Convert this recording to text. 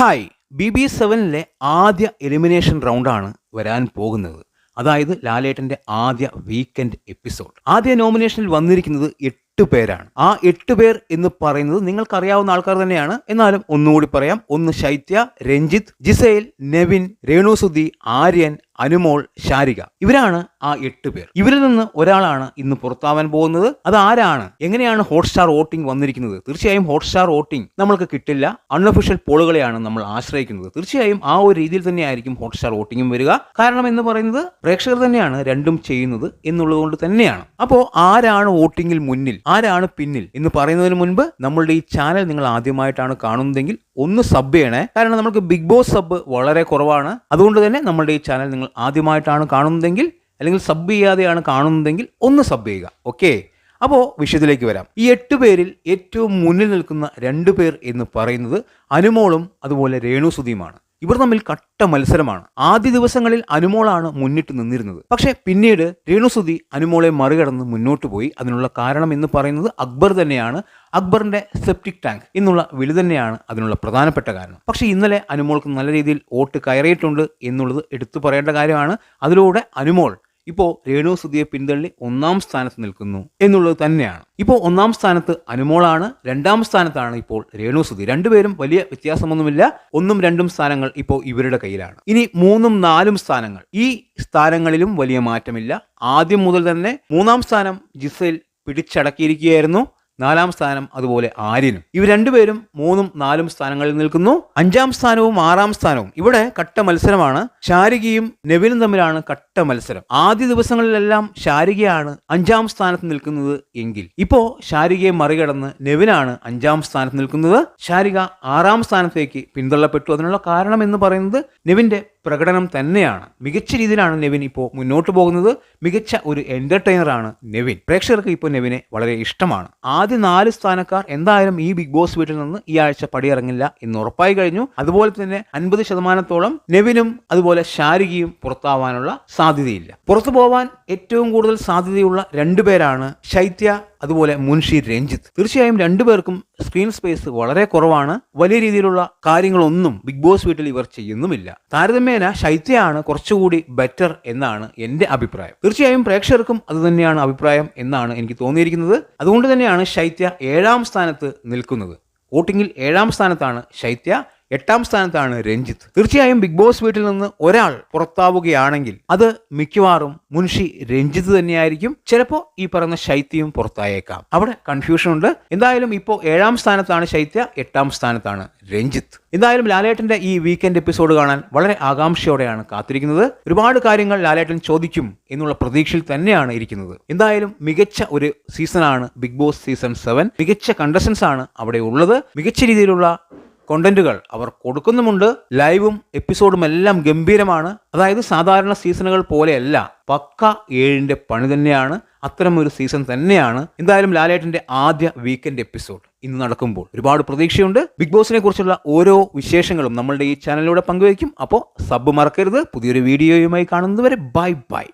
Hi. B B സെവനിലെ ആദ്യ elimination റൗണ്ടാണ് വരാൻ പോകുന്നത്. അതായത് ലാലേട്ടന്റെ ആദ്യ വീക്കെൻഡ് എപ്പിസോഡ് ആദ്യ നോമിനേഷനിൽ വന്നിരിക്കുന്നത് എട്ട് പേരാണ്. ആ എട്ട് പേർ എന്ന് പറയുന്നത് നിങ്ങൾക്കറിയാവുന്ന ആൾക്കാർ തന്നെയാണ്. എന്നാലും ഒന്നുകൂടി പറയാം. ഒന്ന് ശൈത്യ രഞ്ജിത്ത് ജിസൈൽ നെവിൻ രേണുസുതി ആര്യൻ അനുമോൾ ശാരിക. ഇവരാണ് ആ എട്ട് പേർ. ഇവരിൽ നിന്ന് ഒരാളാണ് ഇന്ന് പുറത്താവാൻ പോകുന്നത്. അത് ആരാണ്? എങ്ങനെയാണ് ഹോട്ട്സ്റ്റാർ വോട്ടിംഗ് വന്നിരിക്കുന്നത്? തീർച്ചയായും ഹോട്ട്സ്റ്റാർ വോട്ടിംഗ് നമ്മൾക്ക് കിട്ടില്ല. അൺഒഫീഷ്യൽ പോളുകളെയാണ് നമ്മൾ ആശ്രയിക്കുന്നത്. തീർച്ചയായും ആ ഒരു രീതിയിൽ തന്നെയായിരിക്കും ഹോട്ട്സ്റ്റാർ വോട്ടിംഗും വരിക. കാരണം എന്ന് പറയുന്നത് പ്രേക്ഷകർ തന്നെയാണ് രണ്ടും ചെയ്യുന്നത് എന്നുള്ളതുകൊണ്ട് തന്നെയാണ്. അപ്പോൾ ആരാണ് വോട്ടിംഗിൽ മുന്നിൽ? ആരാണ് പിന്നിൽ? എന്ന് പറയുന്നതിന് മുൻപ് നമ്മളുടെ ഈ ചാനൽ നിങ്ങൾ ആദ്യമായിട്ടാണ് കാണുന്നതെങ്കിൽ ഒന്ന് സബ് ചെയ്യണേ. കാരണം നമുക്ക് ബിഗ് ബോസ് സബ് വളരെ കുറവാണ്. അതുകൊണ്ട് തന്നെ നമ്മളുടെ ഈ ചാനൽ നിങ്ങൾ ആദ്യമായിട്ടാണ് കാണുന്നതെങ്കിൽ അല്ലെങ്കിൽ സബ് ചെയ്യാതെയാണ് കാണുന്നതെങ്കിൽ ഒന്ന് സബ് ചെയ്യുക. ഓക്കെ അപ്പോൾ വിഷയത്തിലേക്ക് വരാം. ഈ എട്ട് പേരിൽ ഏറ്റവും മുന്നിൽ നിൽക്കുന്ന രണ്ട് പേർ എന്ന് പറയുന്നത് അനുമോളും അതുപോലെ രേണു രേണുസുതിയുമാണ് ഇവർ തമ്മിൽ കട്ട മത്സരമാണ്. ആദ്യ ദിവസങ്ങളിൽ അനുമോളാണ് മുന്നിട്ട് നിന്നിരുന്നത്. പക്ഷേ പിന്നീട് രേണുസുതി അനുമോളെ മറികടന്ന് മുന്നോട്ട് പോയി. അതിനുള്ള കാരണം എന്ന് പറയുന്നത് അക്ബർ തന്നെയാണ്. അക്ബറിന്റെ സെപ്റ്റിക് ടാങ്ക് എന്നുള്ള വിളി തന്നെയാണ് അതിനുള്ള പ്രധാനപ്പെട്ട കാരണം. പക്ഷെ ഇന്നലെ അനുമോൾക്ക് നല്ല രീതിയിൽ വോട്ട് കയറിയിട്ടുണ്ട് എന്നുള്ളത് എടുത്തു പറയേണ്ട കാര്യമാണ്. അതിലൂടെ അനുമോൾ ഇപ്പോൾ രേണു സുധിയെ പിന്തള്ളി ഒന്നാം സ്ഥാനത്ത് നിൽക്കുന്നു എന്നുള്ളത് തന്നെയാണ്. ഇപ്പോൾ ഒന്നാം സ്ഥാനത്ത് അനുമോളാണ് രണ്ടാം സ്ഥാനത്താണ് ഇപ്പോൾ രേണു സുധി. രണ്ടുപേരും വലിയ വ്യത്യാസമൊന്നുമില്ല. ഒന്നും രണ്ടും സ്ഥാനങ്ങൾ ഇപ്പോൾ ഇവരുടെ കയ്യിലാണ്. ഇനി മൂന്നും നാലും സ്ഥാനങ്ങൾ. ഈ സ്ഥാനങ്ങളിലും വലിയ മാറ്റമില്ല. ആദ്യം മുതൽ തന്നെ മൂന്നാം സ്ഥാനം ജിസയിൽ പിടിച്ചടക്കിയിരിക്കുകയായിരുന്നു. നാലാം സ്ഥാനം അതുപോലെ ആര്യനും. ഇവർ രണ്ടുപേരും മൂന്നും നാലും സ്ഥാനങ്ങളിൽ നിൽക്കുന്നു. അഞ്ചാം സ്ഥാനവും ആറാം സ്ഥാനവും. ഇവിടെ കട്ട മത്സരമാണ്. ശാരികയും നെവിനും തമ്മിലാണ് കട്ട മത്സരം. ആദ്യ ദിവസങ്ങളിലെല്ലാം ശാരികയാണ് അഞ്ചാം സ്ഥാനത്ത് നിൽക്കുന്നത് എങ്കിൽ. ഇപ്പോ ശാരികയെ മറികടന്ന് നെവിനാണ് അഞ്ചാം സ്ഥാനത്ത് നിൽക്കുന്നത്. ശാരിക ആറാം സ്ഥാനത്തേക്ക് പിന്തള്ളപ്പെട്ടു. അതിനുള്ള കാരണം എന്ന് പറയുന്നത് നെവിന്റെ പ്രകടനം തന്നെയാണ്. മികച്ച രീതിയിലാണ് നെവിൻ ഇപ്പോൾ മുന്നോട്ട് പോകുന്നത്. മികച്ച ഒരു എന്റർടൈനറാണ് നെവിൻ. പ്രേക്ഷകർക്ക് ഇപ്പോൾ നെവിനെ വളരെ ഇഷ്ടമാണ്. ആദ്യ നാല് സ്ഥാനക്കാർ എന്തായാലും ഈ ബിഗ് ബോസ് വീട്ടിൽ നിന്ന് ഈ ആഴ്ച പടിയിറങ്ങില്ല എന്ന് ഉറപ്പായി കഴിഞ്ഞു. അതുപോലെ തന്നെ അൻപത് ശതമാനത്തോളം നെവിനും അതുപോലെ ശാരികയും പുറത്താവാനുള്ള സാധ്യതയില്ല. പുറത്തു പോവാൻ ഏറ്റവും കൂടുതൽ സാധ്യതയുള്ള രണ്ടുപേരാണ് ശൈത്യ അതുപോലെ മുൻഷി രഞ്ജിത്ത്. തീർച്ചയായും രണ്ടുപേർക്കും സ്ക്രീൻ സ്പേസ് വളരെ കുറവാണ്. വലിയ രീതിയിലുള്ള കാര്യങ്ങളൊന്നും ബിഗ് ബോസ് വീട്ടിൽ ഇവർ ചെയ്യുന്നുമില്ല. താരതമ്യേന ശൈത്യയാണ് കുറച്ചുകൂടി ബെറ്റർ എന്നാണ് എന്റെ അഭിപ്രായം. തീർച്ചയായും പ്രേക്ഷകർക്കും അത് തന്നെയാണ് അഭിപ്രായം എന്നാണ് എനിക്ക് തോന്നിയിരിക്കുന്നത്. അതുകൊണ്ട് തന്നെയാണ് ശൈത്യ ഏഴാം സ്ഥാനത്ത് നിൽക്കുന്നത്. വോട്ടിംഗിൽ ഏഴാം സ്ഥാനത്താണ് ശൈത്യ. എട്ടാം സ്ഥാനത്താണ് രഞ്ജിത്ത്. തീർച്ചയായും ബിഗ് ബോസ് വീട്ടിൽ നിന്ന് ഒരാൾ പുറത്താവുകയാണെങ്കിൽ അത് മിക്കവാറും മുൻഷി രഞ്ജിത്ത് തന്നെയായിരിക്കും. ചിലപ്പോൾ ഈ പറഞ്ഞ ശൈത്യവും പുറത്തായേക്കാം. അവിടെ കൺഫ്യൂഷൻ ഉണ്ട്. എന്തായാലും ഇപ്പോൾ ഏഴാം സ്ഥാനത്താണ് ശൈത്യ എട്ടാം സ്ഥാനത്താണ് രഞ്ജിത്ത്. എന്തായാലും ലാലേട്ടന്റെ ഈ വീക്കെൻഡ് എപ്പിസോഡ് കാണാൻ വളരെ ആകാംക്ഷയോടെയാണ് കാത്തിരിക്കുന്നത്. ഒരുപാട് കാര്യങ്ങൾ ലാലേട്ടൻ ചോദിക്കും എന്നുള്ള പ്രതീക്ഷയിൽ തന്നെയാണ് ഇരിക്കുന്നത്. എന്തായാലും മികച്ച ഒരു സീസണാണ് ബിഗ് ബോസ് സീസൺ സെവൻ മികച്ച കണ്ടസ്റ്റൻസ് ആണ് അവിടെ ഉള്ളത്. മികച്ച രീതിയിലുള്ള കോണ്ടന്റുകൾ അവർ കൊടുക്കുന്നുമുണ്ട്. ലൈവും എപ്പിസോഡും എല്ലാം ഗംഭീരമാണ്. അതായത് സാധാരണ സീസണുകൾ പോലെയല്ല. പക്ക ഏഴിന്റെ പണി തന്നെയാണ്. അത്തരം ഒരു സീസൺ തന്നെയാണ്. എന്തായാലും ലാലേട്ടന്റെ ആദ്യ വീക്കെൻഡ് എപ്പിസോഡ് ഇന്ന് നടക്കുമ്പോൾ ഒരുപാട് പ്രതീക്ഷയുണ്ട്. ബിഗ് ബോസിനെ കുറിച്ചുള്ള ഓരോ വിശേഷങ്ങളും നമ്മളുടെ ഈ ചാനലിലൂടെ പങ്കുവയ്ക്കും. അപ്പോൾ സബ് മറക്കരുത്. പുതിയൊരു വീഡിയോയുമായി കാണുന്നതുവരെ ബൈ ബൈ